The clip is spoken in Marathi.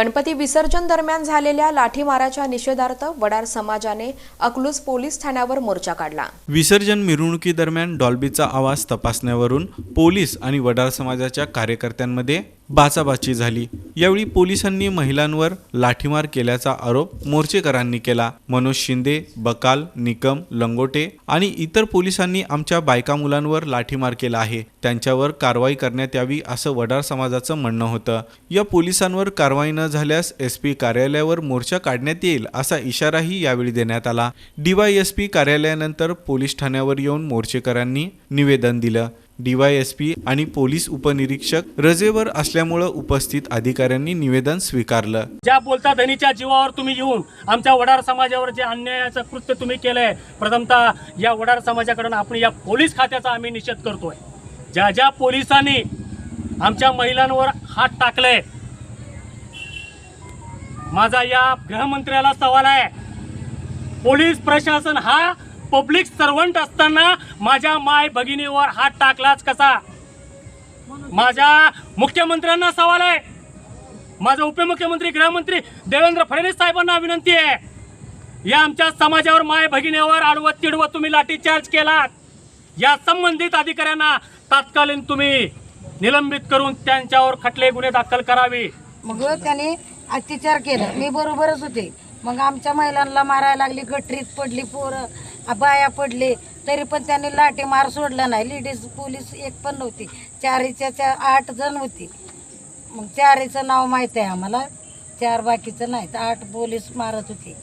गणपती विसर्जन दरम्यान झालेल्या लाठीमाराच्या निषेधार्थ वडार समाजाने अकलूज पोलीस ठाण्यावर मोर्चा काढला. विसर्जन मिरवणुकीदरम्यान डॉल्बीचा आवाज तपासण्यावरून पोलीस आणि वडार समाजाच्या कार्यकर्त्यांमध्ये बाचाबाची झाली. यावेळी पोलिसांनी महिलांवर लाठीमार केल्याचा आरोप मोर्चेकरांनी केला. मनोज शिंदे बकाल निकम लंगोटे आणि इतर पोलिसांनी आमच्या बायका मुलांवर लाठीमार केला आहे. त्यांच्यावर कारवाई करण्यात यावी असं वडार समाजाचं म्हणणं होतं. या पोलिसांवर कारवाई न झाल्यास एस पी कार्यालयावर मोर्चा काढण्यात येईल असा इशाराही यावेळी देण्यात आला. डीवायएसपी कार्यालयानंतर पोलीस ठाण्यावर येऊन मोर्चेकरांनी निवेदन दिलं. डीवायएसपी आणि पोलीस उपनिरीक्षक रजेवर असल्यामुळं उपस्थित अधिकाऱ्यांनी निवेदन स्वीकारलं. ज्या बोलता धनीच्या जीवावर तुम्ही येऊन आमच्या वडार समाजावर जे अन्यायाचं कृत्य तुम्ही केलंय प्रथमतः या वडार समाजाकडून आपण या पोलीस खात्याचा आम्ही निषेध करतोय. ज्या ज्या पोलिसांनी आमच्या महिलांवर हात टाकले माझा या गृहमंत्र्याला सवाल आहे पोलीस प्रशासन हा पब्लिक सर्वंट असताना माझ्या माय भगिनीवर हात टाकलाच कसा? माझ्या मुख्यमंत्र्यांना सवाल आहे. माझा उपमुख्यमंत्री गृहमंत्री देवेंद्र फडणवीस साहेबांना विनंती आहे. या आमच्या समाजावर माय भगिनीवर आडवत तिडवत तुम्ही लाठीचार्ज केलात. या संबंधित अधिकाऱ्यांना तात्कालीन तुम्ही निलंबित करून त्यांच्यावर खटले गुन्हे दाखल करावे. मग त्याने अत्याचार केला. मी बरोबरच होते. मग आमच्या महिलांना मारायला लागली गटरीत पडली पोरं. बाया पडले तरी पण त्यांनी लाठी मार सोडला नाही. लेडीज पोलीस एक पण नव्हती. चारीच्या चार आठ जण होती. मग चारीचं नाव माहीत आहे आम्हाला. चार बाकीचं नाही तर आठ पोलीस मारत होती.